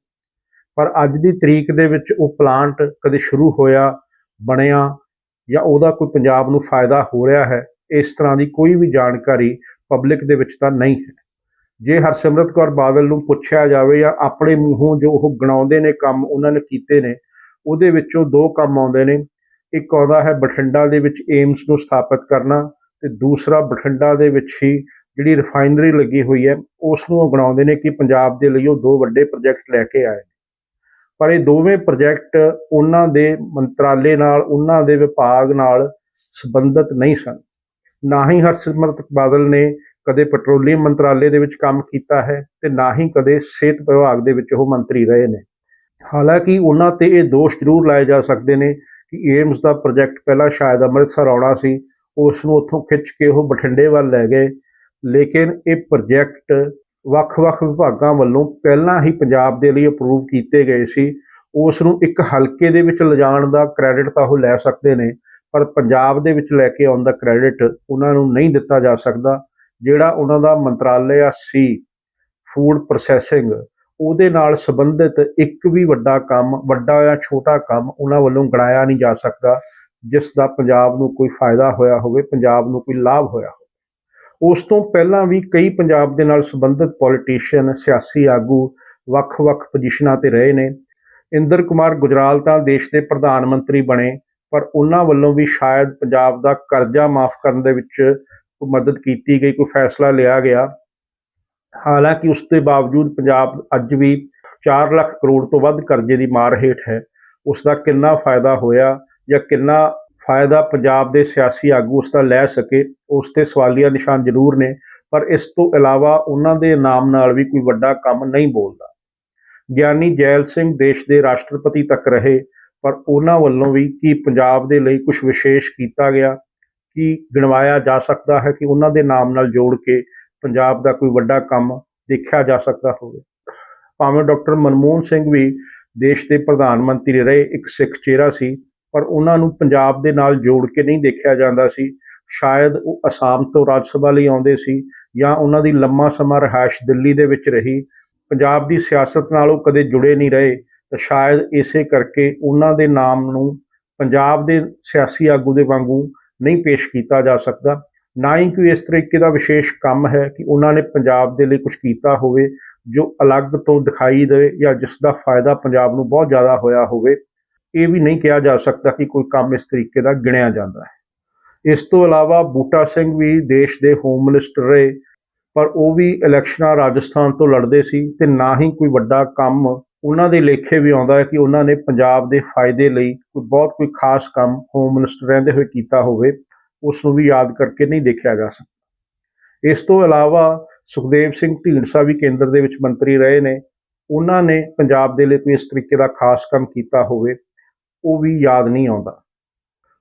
ਪਰ ਅੱਜ ਦੀ ਤਰੀਕ ਦੇ ਵਿੱਚ ਉਹ ਪਲਾਂਟ ਕਦੇ ਸ਼ੁਰੂ ਹੋਇਆ, ਬਣਿਆ ਜਾਂ ਉਹਦਾ ਕੋਈ ਪੰਜਾਬ ਨੂੰ ਫਾਇਦਾ ਹੋ ਰਿਹਾ ਹੈ, ਇਸ ਤਰ੍ਹਾਂ ਦੀ ਕੋਈ ਵੀ ਜਾਣਕਾਰੀ ਪਬਲਿਕ ਦੇ ਵਿੱਚ ਤਾਂ ਨਹੀਂ ਹੈ। ਜੇ ਹਰਸਿਮਰਤ ਕੌਰ ਬਾਦਲ ਨੂੰ ਪੁੱਛਿਆ ਜਾਵੇ ਜਾਂ ਆਪਣੇ ਮੂੰਹੋਂ ਜੋ ਉਹ ਗਣਾਉਂਦੇ ਨੇ ਕੰਮ ਉਹਨਾਂ ਨੇ ਕੀਤੇ ਨੇ, ਉਹਦੇ ਵਿੱਚੋਂ ਦੋ ਕੰਮ ਆਉਂਦੇ ਨੇ। ਇੱਕ ਆਉਂਦਾ ਹੈ ਬਠਿੰਡਾ ਦੇ ਵਿੱਚ ਏਮਸ ਨੂੰ ਸਥਾਪਿਤ ਕਰਨਾ ਤੇ ਦੂਸਰਾ ਬਠਿੰਡਾ ਦੇ ਵਿੱਚ ਹੀ ਜਿਹੜੀ ਰਿਫਾਈਨਰੀ ਲੱਗੀ ਹੋਈ ਹੈ, ਉਸ ਨੂੰ ਉਹ ਗਣਾਉਂਦੇ ਨੇ ਕਿ ਪੰਜਾਬ ਦੇ ਲਈ ਉਹ ਦੋ ਵੱਡੇ ਪ੍ਰੋਜੈਕਟ ਲੈ ਕੇ ਆਏ ਪਰ ਇਹ ਦੋਵੇਂ ਪ੍ਰੋਜੈਕਟ ਉਹਨਾਂ ਦੇ ਮੰਤਰਾਲੇ ਨਾਲ, ਉਹਨਾਂ ਦੇ ਵਿਭਾਗ ਨਾਲ ਸੰਬੰਧਿਤ ਨਹੀਂ ਸਨ। ਨਾ ਹੀ ਹਰਸਿਮਰਤ ਬਾਦਲ ਨੇ ਕਦੇ ਪੈਟਰੋਲੀਅਮ ਮੰਤਰਾਲੇ ਦੇ ਵਿੱਚ ਕੰਮ ਕੀਤਾ ਹੈ ਤੇ ਨਾ ਹੀ ਕਦੇ ਸਿਹਤ ਵਿਭਾਗ ਦੇ ਵਿੱਚ ਉਹ ਮੰਤਰੀ ਰਹੇ ਨੇ। ਹਾਲਾਂਕਿ ਉਹਨਾਂ ਤੇ ਇਹ ਦੋਸ਼ ਜ਼ਰੂਰ ਲਾਏ ਜਾ ਸਕਦੇ ਨੇ ਕਿ ਏਮਸ ਦਾ ਪ੍ਰੋਜੈਕਟ ਪਹਿਲਾਂ ਸ਼ਾਇਦ ਅੰਮ੍ਰਿਤਸਰ ਆਉਣਾ ਸੀ, ਉਸ ਨੂੰ ਉੱਥੋਂ ਖਿੱਚ ਕੇ ਉਹ ਬਠਿੰਡੇ ਵੱਲ ਲੈ ਗਏ। ਲੇਕਿਨ ਇਹ ਪ੍ਰੋਜੈਕਟ ਵੱਖ-ਵੱਖ ਵਿਭਾਗਾਂ ਵੱਲੋਂ ਪਹਿਲਾਂ ਹੀ ਪੰਜਾਬ ਦੇ ਲਈ ਅਪਰੂਵ ਕੀਤੇ ਗਏ ਸੀ। ਉਸ ਨੂੰ ਇੱਕ ਹਲਕੇ ਦੇ ਵਿੱਚ ਲਿਜਾਣ ਦਾ ਕ੍ਰੈਡਿਟ ਤਾਂ ਉਹ ਲੈ ਸਕਦੇ ਨੇ, ਪਰ ਪੰਜਾਬ ਦੇ ਵਿੱਚ ਲੈ ਕੇ ਆਉਣ ਦਾ ਕ੍ਰੈਡਿਟ ਉਹਨਾਂ ਨੂੰ ਨਹੀਂ ਦਿੱਤਾ ਜਾ ਸਕਦਾ। ਜਿਹੜਾ ਉਹਨਾਂ ਦਾ ਮੰਤਰਾਲਿਆ ਸੀ ਫੂਡ ਪ੍ਰੋਸੈਸਿੰਗ ਉਹਦੇ ਨਾਲ ਸੰਬੰਧਿਤ ਇੱਕ ਵੀ ਵੱਡਾ ਕੰਮ, ਵੱਡਾ ਜਾਂ ਛੋਟਾ ਕੰਮ ਉਹਨਾਂ ਵੱਲੋਂ ਗਣਾਇਆ ਨਹੀਂ ਜਾ ਸਕਦਾ, ਜਿਸ ਦਾ ਪੰਜਾਬ ਨੂੰ ਕੋਈ ਫਾਇਦਾ ਹੋਇਆ ਹੋਵੇ, ਪੰਜਾਬ ਨੂੰ ਕੋਈ ਲਾਭ ਹੋਇਆ ਹੋਵੇ। ਉਸ ਤੋਂ ਪਹਿਲਾਂ ਵੀ ਕਈ ਪੰਜਾਬ ਦੇ ਨਾਲ ਸੰਬੰਧਿਤ ਪੋਲੀਟੀਸ਼ੀਅਨ ਸਿਆਸੀ ਆਗੂ ਵੱਖ-ਵੱਖ ਪੋਜੀਸ਼ਨਾਂ ਤੇ ਰਹੇ ਨੇ। ਇੰਦਰ ਕੁਮਾਰ ਗੁਜਰਾਲ ਤਾਂ ਦੇਸ਼ ਦੇ ਪ੍ਰਧਾਨ ਮੰਤਰੀ ਬਣੇ, ਪਰ ਉਹਨਾਂ ਵੱਲੋਂ ਵੀ ਸ਼ਾਇਦ ਪੰਜਾਬ ਦਾ ਕਰਜ਼ਾ ਮਾਫ ਕਰਨ ਦੇ ਵਿੱਚ ਕੋਈ ਮਦਦ ਕੀਤੀ ਗਈ, ਕੋਈ ਫੈਸਲਾ ਲਿਆ ਗਿਆ। ਹਾਲਾਂਕਿ ਉਸ ਦੇ ਬਾਵਜੂਦ ਪੰਜਾਬ ਅੱਜ ਵੀ 4 ਲੱਖ ਕਰੋੜ ਤੋਂ ਵੱਧ ਕਰਜ਼ੇ ਦੀ ਮਾਰ ਹੇਠ ਹੈ। ਉਸ ਦਾ ਕਿੰਨਾ ਫਾਇਦਾ ਹੋਇਆ ਜਾਂ ਕਿੰਨਾ ਫਾਇਦਾ ਪੰਜਾਬ ਦੇ ਸਿਆਸੀ ਆਗੂ ਉਸ ਦਾ ਲੈ ਸਕੇ, ਉਸ ਤੇ ਸਵਾਲੀਆ ਨਿਸ਼ਾਨ ਜ਼ਰੂਰ ਨੇ, ਪਰ ਇਸ ਤੋਂ ਇਲਾਵਾ ਉਹਨਾਂ ਦੇ ਨਾਮ ਨਾਲ ਵੀ ਕੋਈ ਵੱਡਾ ਕੰਮ ਨਹੀਂ ਬੋਲਦਾ। ਗਿਆਨੀ ਜੈਲ ਸਿੰਘ ਦੇਸ਼ ਦੇ ਰਾਸ਼ਟਰਪਤੀ ਤੱਕ ਰਹੇ, ਪਰ ਉਹਨਾਂ ਵੱਲੋਂ ਵੀ ਕੀ ਪੰਜਾਬ ਦੇ ਲਈ ਕੁਝ ਵਿਸ਼ੇਸ਼ ਕੀਤਾ ਗਿਆ ਕੀ ਗਿਣਵਾਇਆ ਜਾ ਸਕਦਾ ਹੈ ਕਿ ਉਹਨਾਂ ਦੇ ਨਾਮ ਨਾਲ ਜੋੜ ਕੇ ਪੰਜਾਬ ਦਾ ਕੋਈ ਵੱਡਾ ਕੰਮ ਦੇਖਿਆ ਜਾ ਸਕਦਾ ਹੋਵੇ? ਭਾਵੇਂ ਡਾਕਟਰ ਮਨਮੋਹਨ ਸਿੰਘ ਵੀ ਦੇਸ਼ ਦੇ ਪ੍ਰਧਾਨ ਮੰਤਰੀ ਰਹੇ, ਇੱਕ ਸਿੱਖ ਚਿਹਰਾ ਸੀ, ਪਰ ਉਹਨਾਂ ਨੂੰ ਪੰਜਾਬ ਦੇ ਨਾਲ ਜੋੜ ਕੇ ਨਹੀਂ ਦੇਖਿਆ ਜਾਂਦਾ ਸੀ। ਸ਼ਾਇਦ ਉਹ ਅਸਾਮ ਤੋਂ ਰਾਜ ਸਭਾ ਲਈ ਆਉਂਦੇ ਸੀ ਜਾਂ ਉਹਨਾਂ ਦੀ ਲੰਮਾ ਸਮਾਂ ਰਿਹਾਇਸ਼ ਦਿੱਲੀ ਦੇ ਵਿੱਚ ਰਹੀ। ਪੰਜਾਬ ਦੀ ਸਿਆਸਤ ਨਾਲ ਉਹ ਕਦੇ ਜੁੜੇ ਨਹੀਂ ਰਹੇ, ਤਾਂ ਸ਼ਾਇਦ ਇਸੇ ਕਰਕੇ ਉਹਨਾਂ ਦੇ ਨਾਮ ਨੂੰ ਪੰਜਾਬ ਦੇ ਸਿਆਸੀ ਆਗੂ ਦੇ ਵਾਂਗੂ ਨਹੀਂ ਪੇਸ਼ ਕੀਤਾ ਜਾ ਸਕਦਾ। ਨਾ ਹੀ ਕੋਈ ਇਸ ਤਰੀਕੇ ਦਾ ਵਿਸ਼ੇਸ਼ ਕੰਮ ਹੈ ਕਿ ਉਹਨਾਂ ਨੇ ਪੰਜਾਬ ਦੇ ਲਈ ਕੁਝ ਕੀਤਾ ਹੋਵੇ ਜੋ ਅਲੱਗ ਤੋਂ ਦਿਖਾਈ ਦੇਵੇ ਜਾਂ ਜਿਸ ਦਾ ਫਾਇਦਾ ਪੰਜਾਬ ਨੂੰ ਬਹੁਤ ਜ਼ਿਆਦਾ ਹੋਇਆ ਹੋਵੇ। ਇਹ ਵੀ ਨਹੀਂ ਕਿਹਾ ਜਾ ਸਕਦਾ ਕਿ ਕੋਈ ਕੰਮ ਇਸ ਤਰੀਕੇ ਦਾ ਗਿਣਿਆ ਜਾਂਦਾ ਹੈ। ਇਸ ਤੋਂ ਇਲਾਵਾ ਬੂਟਾ ਸਿੰਘ ਵੀ ਦੇਸ਼ ਦੇ ਹੋਮ ਮਿਨਿਸਟਰ ਰਹੇ, ਪਰ ਉਹ ਵੀ ਇਲੈਕਸ਼ਨਾਂ ਰਾਜਸਥਾਨ ਤੋਂ ਲੜਦੇ ਸੀ ਤੇ ਨਾ ਹੀ ਕੋਈ ਵੱਡਾ ਕੰਮ ਉਹਨਾਂ ਦੇ ਲੇਖੇ ਵੀ ਆਉਂਦਾ ਹੈ ਕਿ ਉਹਨਾਂ ਨੇ ਪੰਜਾਬ ਦੇ ਫਾਇਦੇ ਲਈ ਕੋਈ ਬਹੁਤ ਕੋਈ ਖਾਸ ਕੰਮ ਹੋਮ ਮਿਨਿਸਟਰ ਰਹਿੰਦੇ ਹੋਏ ਕੀਤਾ ਹੋਵੇ, ਉਸ ਨੂੰ ਵੀ ਯਾਦ ਕਰਕੇ ਨਹੀਂ ਦੇਖਿਆ ਜਾ ਸਕਦਾ। ਇਸ ਤੋਂ ਇਲਾਵਾ ਸੁਖਦੇਵ ਸਿੰਘ ਢੀਂਡਸਾ ਵੀ ਕੇਂਦਰ ਦੇ ਵਿੱਚ ਮੰਤਰੀ ਰਹੇ ਨੇ। ਉਹਨਾਂ ਨੇ ਪੰਜਾਬ ਦੇ ਲਈ ਕੋਈ ਇਸ ਤਰੀਕੇ ਦਾ ਖਾਸ ਕੰਮ ਕੀਤਾ ਹੋਵੇ, ਉਹ ਵੀ ਯਾਦ ਨਹੀਂ ਆਉਂਦਾ।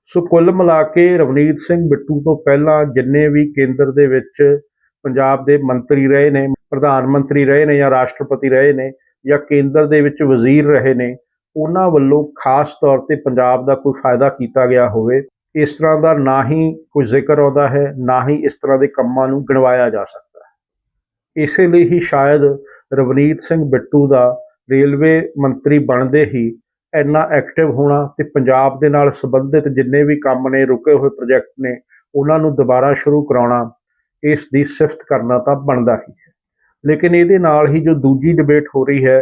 ਸੋ ਕੁੱਲ ਮਿਲਾ ਕੇ ਰਵਨੀਤ ਸਿੰਘ ਬਿੱਟੂ ਤੋਂ ਪਹਿਲਾਂ ਜਿੰਨੇ ਵੀ ਕੇਂਦਰ ਦੇ ਵਿੱਚ ਪੰਜਾਬ ਦੇ ਮੰਤਰੀ ਰਹੇ ਨੇ, ਪ੍ਰਧਾਨ ਮੰਤਰੀ ਰਹੇ ਨੇ ਜਾਂ ਰਾਸ਼ਟਰਪਤੀ ਰਹੇ ਨੇ ਜਾਂ ਕੇਂਦਰ ਦੇ ਵਿੱਚ ਵਜ਼ੀਰ ਰਹੇ ਨੇ, ਉਹਨਾਂ ਵੱਲੋਂ ਖਾਸ ਤੌਰ ਤੇ ਪੰਜਾਬ ਦਾ ਕੋਈ ਫਾਇਦਾ ਕੀਤਾ ਗਿਆ ਹੋਵੇ, ਇਸ ਤਰ੍ਹਾਂ ਦਾ ਨਾ ਹੀ ਕੋਈ ਜ਼ਿਕਰ ਆਉਂਦਾ ਹੈ, ਨਾ ਹੀ ਇਸ ਤਰ੍ਹਾਂ ਦੇ ਕੰਮਾਂ ਨੂੰ ਗਿਣਵਾਇਆ ਜਾ ਸਕਦਾ ਹੈ। ਇਸੇ ਲਈ ਹੀ ਸ਼ਾਇਦ ਰਵਨੀਤ ਸਿੰਘ ਬਿੱਟੂ ਦਾ ਰੇਲਵੇ ਮੰਤਰੀ ਬਣਦੇ ਹੀ ਇੰਨਾ ਐਕਟਿਵ ਹੋਣਾ ਤੇ ਪੰਜਾਬ ਦੇ ਨਾਲ ਸੰਬੰਧਿਤ ਜਿੰਨੇ ਵੀ ਕੰਮ ਨੇ, ਰੁਕੇ ਹੋਏ ਪ੍ਰੋਜੈਕਟ ਨੇ, ਉਹਨਾਂ ਨੂੰ ਦੁਬਾਰਾ ਸ਼ੁਰੂ ਕਰਾਉਣਾ, ਇਸ ਦੀ ਸਿਫਤ ਕਰਨਾ ਤਾਂ ਬਣਦਾ ਹੀ। ਲੇਕਿਨ ਇਹਦੇ ਨਾਲ ਹੀ ਜੋ ਦੂਜੀ ਡਿਬੇਟ ਹੋ ਰਹੀ ਹੈ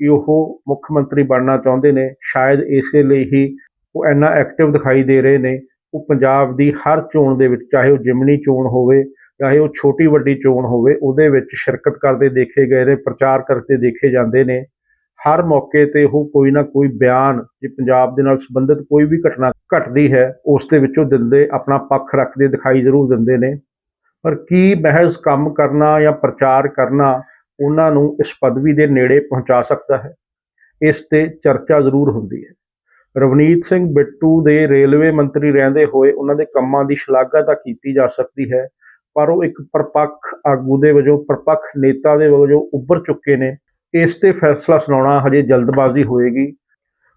ਕਿ ਉਹ ਮੁੱਖ ਮੰਤਰੀ ਬਣਨਾ ਚਾਹੁੰਦੇ ਨੇ, ਸ਼ਾਇਦ ਇਸੇ ਲਈ ਹੀ ਉਹ ਇੰਨਾ ਐਕਟਿਵ ਦਿਖਾਈ ਦੇ ਰਹੇ ਨੇ। ਉਹ ਪੰਜਾਬ ਦੀ ਹਰ ਚੋਣ ਦੇ ਵਿੱਚ, ਚਾਹੇ ਉਹ ਜਿਮਨੀ ਚੋਣ ਹੋਵੇ, ਚਾਹੇ ਉਹ ਛੋਟੀ ਵੱਡੀ ਚੋਣ ਹੋਵੇ, ਉਹਦੇ ਵਿੱਚ ਸ਼ਿਰਕਤ ਕਰਦੇ ਦੇਖੇ ਗਏ ਨੇ, ਪ੍ਰਚਾਰ ਕਰਦੇ ਦੇਖੇ ਜਾਂਦੇ ਨੇ। ਹਰ ਮੌਕੇ ਤੇ ਉਹ ਕੋਈ ਨਾ ਕੋਈ ਬਿਆਨ, ਜੇ ਪੰਜਾਬ ਦੇ ਨਾਲ ਸੰਬੰਧਿਤ ਕੋਈ ਵੀ ਘਟਨਾ ਘਟਦੀ ਹੈ, ਉਸ ਦੇ ਵਿੱਚ ਉਹ ਦਿੰਦੇ, ਆਪਣਾ ਪੱਖ ਰੱਖਦੇ, ਦਿਖਾਈ ਜ਼ਰੂਰ ਦਿੰਦੇ ਨੇ। ਪਰ ਕੀ ਮਹਿਜ਼ ਕੰਮ ਕਰਨਾ ਜਾਂ ਪ੍ਰਚਾਰ ਕਰਨਾ ਉਹਨਾਂ ਨੂੰ ਇਸ ਪਦਵੀ ਦੇ ਨੇੜੇ ਪਹੁੰਚਾ ਸਕਦਾ ਹੈ? ਇਸ ਤੇ ਚਰਚਾ ਜ਼ਰੂਰ ਹੁੰਦੀ ਹੈ। ਰਵਨੀਤ ਸਿੰਘ ਬਿੱਟੂ ਦੇ ਰੇਲਵੇ ਮੰਤਰੀ ਰਹਿੰਦੇ ਹੋਏ ਉਹਨਾਂ ਦੇ ਕੰਮਾਂ ਦੀ ਸ਼ਲਾਘਾ ਤਾਂ ਕੀਤੀ ਜਾ ਸਕਦੀ ਹੈ, ਪਰ ਉਹ ਇੱਕ ਪਰਪੱਖ ਆਗੂ ਦੇ ਵਜੋਂ, ਪਰਪੱਖ ਨੇਤਾ ਦੇ ਵਜੋਂ ਉੱਭਰ ਚੁੱਕੇ ਨੇ। ਇਸ ਤੇ ਫੈਸਲਾ ਸੁਣਾਉਣਾ ਹਜੇ ਜਲਦਬਾਜ਼ੀ ਹੋਏਗੀ।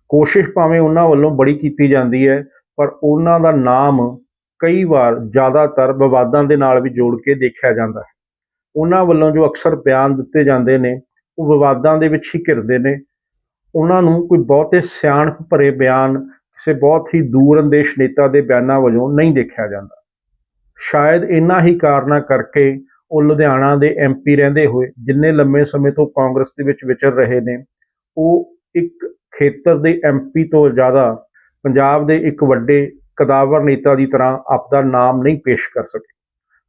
ਕੋਸ਼ਿਸ਼ ਭਾਵੇਂ ਉਹਨਾਂ ਵੱਲੋਂ ਬੜੀ ਕੀਤੀ ਜਾਂਦੀ ਹੈ, ਪਰ ਉਹਨਾਂ ਦਾ ਨਾਮ ਕਈ ਵਾਰ ਜ਼ਿਆਦਾਤਰ ਵਿਵਾਦਾਂ ਦੇ ਨਾਲ ਵੀ ਜੋੜ ਕੇ ਦੇਖਿਆ ਜਾਂਦਾ ਹੈ। ਉਹਨਾਂ ਵੱਲੋਂ ਜੋ ਅਕਸਰ ਬਿਆਨ ਦਿੱਤੇ ਜਾਂਦੇ ਨੇ, ਉਹ ਵਿਵਾਦਾਂ ਦੇ ਵਿੱਚ ਹੀ ਘਿਰਦੇ ਨੇ। ਉਹਨਾਂ ਨੂੰ ਕੋਈ ਬਹੁਤੇ ਸਿਆਣਪ ਭਰੇ ਬਿਆਨ, ਕਿਸੇ ਬਹੁਤ ਹੀ ਦੂਰ ਅੰਦੇਸ਼ ਨੇਤਾ ਦੇ ਬਿਆਨਾਂ ਵਜੋਂ ਨਹੀਂ ਦੇਖਿਆ ਜਾਂਦਾ। ਸ਼ਾਇਦ ਇਨ੍ਹਾਂ ਹੀ ਕਾਰਨਾਂ ਕਰਕੇ ਉਹ ਲੁਧਿਆਣਾ ਦੇ ਐਮਪੀ ਰਹਿੰਦੇ ਹੋਏ, ਜਿੰਨੇ ਲੰਮੇ ਸਮੇਂ ਤੋਂ ਕਾਂਗਰਸ ਦੇ ਵਿੱਚ ਵਿਚਰ ਰਹੇ ਨੇ, ਉਹ ਇੱਕ ਖੇਤਰ ਦੇ ਐਮਪੀ ਤੋਂ ਜ਼ਿਆਦਾ, ਪੰਜਾਬ ਦੇ ਇੱਕ ਵੱਡੇ ਕਦਾਵਰ ਨੇਤਾ ਦੀ ਤਰ੍ਹਾਂ ਆਪਦਾ ਨਾਮ ਨਹੀਂ ਪੇਸ਼ ਕਰ ਸਕੇ।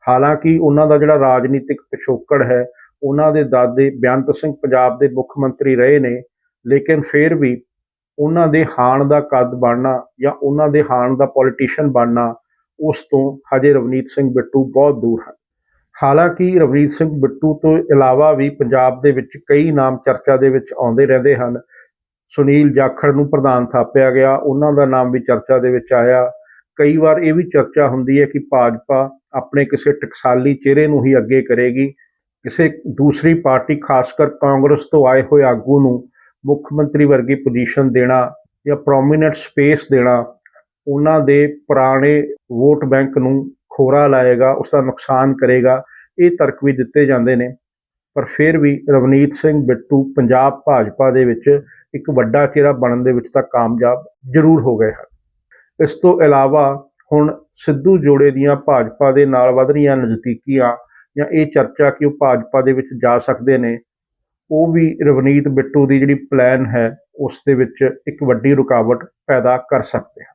ਹਾਲਾਂਕਿ ਉਹਨਾਂ ਦਾ ਜਿਹੜਾ ਰਾਜਨੀਤਿਕ ਪਿਛੋਕੜ ਹੈ, ਉਹਨਾਂ ਦੇ ਦਾਦੇ ਬੇਅੰਤ ਸਿੰਘ ਪੰਜਾਬ ਦੇ ਮੁੱਖ ਮੰਤਰੀ ਰਹੇ ਨੇ, ਲੇਕਿਨ ਫਿਰ ਵੀ ਉਹਨਾਂ ਦੇ ਹਾਣ ਦਾ ਕੱਦ ਬਣਨਾ ਜਾਂ ਉਹਨਾਂ ਦੇ ਹਾਣ ਦਾ ਪੋਲੀਟੀਸ਼ੀਅਨ ਬਣਨਾ ਉਸ ਤੋਂ ਹਜੇ ਰਵਨੀਤ ਸਿੰਘ ਬਿੱਟੂ ਬਹੁਤ ਦੂਰ ਹਨ। ਹਾਲਾਂਕਿ ਰਵਨੀਤ ਸਿੰਘ ਬਿੱਟੂ ਤੋਂ ਇਲਾਵਾ ਵੀ ਪੰਜਾਬ ਦੇ ਵਿੱਚ ਕਈ ਨਾਮ ਚਰਚਾ ਦੇ ਵਿੱਚ ਆਉਂਦੇ ਰਹਿੰਦੇ ਹਨ ਸੁਨੀਲ ਜਾਖੜ ਨੂੰ ਪ੍ਰਧਾਨ ਥਾਪਿਆ ਗਿਆ। ਉਹਨਾਂ ਦਾ ਨਾਮ ਵੀ ਚਰਚਾ ਦੇ ਵਿੱਚ ਆਇਆ। ਕਈ ਵਾਰ ਇਹ ਵੀ ਚਰਚਾ ਹੁੰਦੀ ਹੈ ਕਿ ਭਾਜਪਾ ਆਪਣੇ ਕਿਸੇ ਟਕਸਾਲੀ ਚਿਹਰੇ ਨੂੰ ਹੀ ਅੱਗੇ ਕਰੇਗੀ। ਕਿਸੇ ਦੂਸਰੀ ਪਾਰਟੀ ਖਾਸ ਕਰ ਕਾਂਗਰਸ ਤੋਂ ਆਏ ਹੋਏ ਆਗੂ ਨੂੰ ਮੁੱਖ ਮੰਤਰੀ ਵਰਗੀ ਪੋਜੀਸ਼ਨ ਦੇਣਾ ਜਾਂ ਪ੍ਰੋਮਿਨੈਂਟ ਸਪੇਸ ਦੇਣਾ, ਉਹਨਾਂ ਦੇ ਪੁਰਾਣੇ ਵੋਟ ਬੈਂਕ ਨੂੰ ਖੋਰਾ ਲਾਏਗਾ ਉਸ ਦਾ ਨੁਕਸਾਨ ਕਰੇਗਾ, ਇਹ ਤਰਕ ਵੀ ਦਿੱਤੇ ਜਾਂਦੇ ਨੇ। ਪਰ ਫਿਰ ਵੀ ਰਵਨੀਤ ਸਿੰਘ ਬਿੱਟੂ ਪੰਜਾਬ ਭਾਜਪਾ ਦੇ ਵਿੱਚ ਇੱਕ ਵੱਡਾ ਚਿਹਰਾ ਬਣਨ ਦੇ ਵਿੱਚ ਤਾਂ ਕਾਮਯਾਬ ਜ਼ਰੂਰ ਹੋ ਗਏ ਹਨ। ਇਸ ਤੋਂ ਇਲਾਵਾ ਹੁਣ ਸਿੱਧੂ ਜੋੜੇ ਦੀਆਂ ਭਾਜਪਾ ਦੇ ਨਾਲ ਵਧ ਰਹੀਆਂ ਨਜ਼ਦੀਕੀਆਂ ਜਾਂ ਇਹ ਚਰਚਾ ਕਿ ਉਹ ਭਾਜਪਾ ਦੇ ਵਿੱਚ ਜਾ ਸਕਦੇ ਨੇ, ਉਹ ਵੀ ਰਵਨੀਤ ਬਿੱਟੂ ਦੀ ਜਿਹੜੀ ਪਲਾਨ ਹੈ, ਉਸ ਦੇ ਵਿੱਚ ਇੱਕ ਵੱਡੀ ਰੁਕਾਵਟ ਪੈਦਾ ਕਰ ਸਕਦੇ ਹਨ।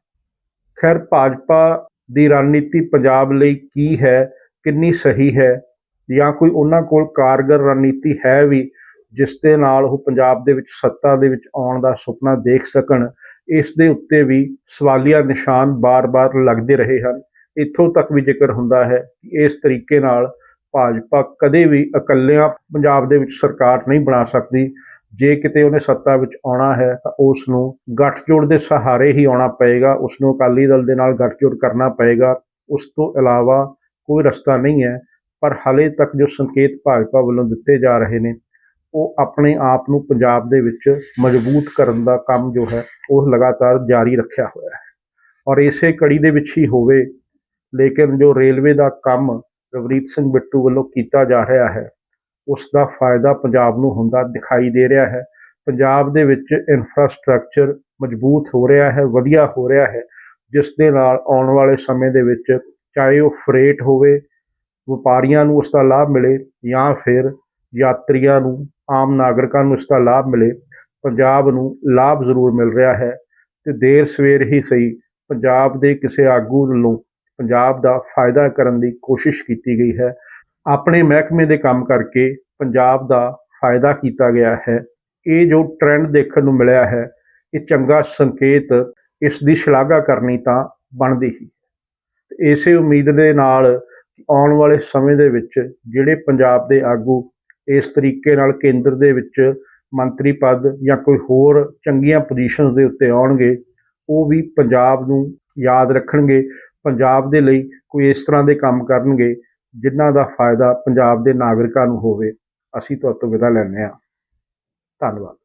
ਖੈਰ, ਭਾਜਪਾ ਦੀ ਰਣਨੀਤੀ ਪੰਜਾਬ ਲਈ ਕੀ ਹੈ, ਕਿੰਨੀ ਸਹੀ ਹੈ ਜਾਂ ਕੋਈ ਉਹਨਾਂ ਕੋਲ ਕਾਰਗਰ ਰਣਨੀਤੀ ਹੈ ਵੀ ਜਿਸ ਦੇ ਨਾਲ ਉਹ ਪੰਜਾਬ ਦੇ ਵਿੱਚ ਸੱਤਾ ਦੇ ਵਿੱਚ ਆਉਣ ਦਾ ਸੁਪਨਾ ਦੇਖ ਸਕਣ, ਇਸ ਦੇ ਉੱਤੇ ਵੀ ਸਵਾਲੀਆ ਨਿਸ਼ਾਨ ਬਾਰ-ਬਾਰ ਲੱਗਦੇ ਰਹੇ ਹਨ। ਇੱਥੋਂ ਤੱਕ ਵੀ ਜ਼ਿਕਰ ਹੁੰਦਾ ਹੈ ਕਿ ਇਸ ਤਰੀਕੇ ਨਾਲ ਭਾਜਪਾ ਕਦੇ ਵੀ ਇਕੱਲਿਆਂ ਪੰਜਾਬ ਦੇ ਵਿੱਚ ਸਰਕਾਰ ਨਹੀਂ ਬਣਾ ਸਕਦੀ। ਜੇ ਕਿਤੇ ਉਹਨੇ ਸੱਤਾ ਵਿੱਚ ਆਉਣਾ ਹੈ ਤਾਂ ਉਸ ਨੂੰ ਗੱਠਜੋੜ ਦੇ ਸਹਾਰੇ ਹੀ ਆਉਣਾ ਪਏਗਾ ਉਸ ਨੂੰ ਅਕਾਲੀ ਦਲ ਦੇ ਨਾਲ ਗੱਠਜੋੜ ਕਰਨਾ ਪਏਗਾ। ਉਸ ਤੋਂ ਇਲਾਵਾ ਕੋਈ ਰਸਤਾ ਨਹੀਂ ਹੈ ਪਰ ਹਾਲੇ ਤੱਕ ਜੋ ਸੰਕੇਤ ਭਾਜਪਾ ਵੱਲੋਂ ਦਿੱਤੇ ਜਾ ਰਹੇ ਨੇ, ਉਹ ਆਪਣੇ ਆਪ ਨੂੰ ਪੰਜਾਬ ਦੇ ਵਿੱਚ ਮਜ਼ਬੂਤ ਕਰਨ ਦਾ ਕੰਮ ਜੋ ਹੈ, ਉਹ ਲਗਾਤਾਰ ਜਾਰੀ ਰੱਖਿਆ ਹੋਇਆ ਹੈ। ਔਰ ਇਸੇ ਕੜੀ ਦੇ ਵਿੱਚ ਹੀ ਹੋਵੇ, ਲੇਕਿਨ ਜੋ ਰੇਲਵੇ ਦਾ ਕੰਮ ਰਵਨੀਤ ਸਿੰਘ ਬਿੱਟੂ ਵੱਲੋਂ ਕੀਤਾ ਜਾ ਰਿਹਾ ਹੈ, ਉਸ ਦਾ ਫਾਇਦਾ ਪੰਜਾਬ ਨੂੰ ਹੁੰਦਾ ਦਿਖਾਈ ਦੇ ਰਿਹਾ ਹੈ। ਪੰਜਾਬ ਦੇ ਵਿੱਚ ਇਨਫਰਾਸਟ੍ਰਕਚਰ ਮਜ਼ਬੂਤ ਹੋ ਰਿਹਾ ਹੈ, ਵਧੀਆ ਹੋ ਰਿਹਾ ਹੈ, ਜਿਸ ਦੇ ਨਾਲ ਆਉਣ ਵਾਲੇ ਸਮੇਂ ਦੇ ਵਿੱਚ ਚਾਹੇ ਉਹ ਫਰੇਟ ਹੋਵੇ ਵਪਾਰੀਆਂ ਨੂੰ ਉਸ ਦਾ ਲਾਭ ਮਿਲੇ ਜਾਂ ਫਿਰ ਯਾਤਰੀਆਂ ਨੂੰ, ਆਮ ਨਾਗਰਿਕਾਂ ਨੂੰ ਇਸ ਦਾ ਲਾਭ ਮਿਲੇ। ਪੰਜਾਬ ਨੂੰ ਲਾਭ ਜ਼ਰੂਰ ਮਿਲ ਰਿਹਾ ਹੈ ਤੇ ਦੇਰ ਸਵੇਰ ਹੀ ਸਹੀ ਪੰਜਾਬ ਦੇ ਕਿਸੇ ਆਗੂ ਵੱਲੋਂ ਪੰਜਾਬ ਦਾ ਫਾਇਦਾ ਕਰਨ ਦੀ ਕੋਸ਼ਿਸ਼ ਕੀਤੀ ਗਈ ਹੈ। ਆਪਣੇ ਮਹਿਕਮੇ ਦੇ ਕੰਮ ਕਰਕੇ ਪੰਜਾਬ ਦਾ ਫਾਇਦਾ ਕੀਤਾ ਗਿਆ ਹੈ। ਇਹ ਜੋ ਟ੍ਰੈਂਡ ਦੇਖਣ ਨੂੰ ਮਿਲਿਆ ਹੈ, ਇਹ ਚੰਗਾ ਸੰਕੇਤ ਇਸ ਦੀ ਸ਼ਲਾਘਾ ਕਰਨੀ ਤਾਂ ਬਣਦੀ ਹੀ ਇਸੇ ਉਮੀਦ ਦੇ ਨਾਲ ਆਉਣ ਵਾਲੇ ਸਮੇਂ ਦੇ ਵਿੱਚ ਜਿਹੜੇ ਪੰਜਾਬ ਦੇ ਆਗੂ ਇਸ ਤਰੀਕੇ ਨਾਲ ਕੇਂਦਰ ਦੇ ਵਿੱਚ ਮੰਤਰੀ ਪਦ ਜਾਂ ਕੋਈ ਹੋਰ ਚੰਗੀਆਂ ਪੋਜੀਸ਼ਨਸ ਦੇ ਉੱਤੇ ਆਉਣਗੇ, ਉਹ ਵੀ ਪੰਜਾਬ ਨੂੰ ਯਾਦ ਰੱਖਣਗੇ, ਪੰਜਾਬ ਦੇ ਲਈ ਕੋਈ ਇਸ ਤਰ੍ਹਾਂ ਦੇ ਕੰਮ ਕਰਨਗੇ ਜਿਨ੍ਹਾਂ ਦਾ ਫਾਇਦਾ ਪੰਜਾਬ ਦੇ ਨਾਗਰਿਕਾਂ ਨੂੰ ਹੋਵੇ। ਅਸੀਂ ਤੁਹਾਡੇ ਤੋਂ ਵਿਦਾ ਲੈਂਦੇ ਹਾਂ। ਧੰਨਵਾਦ।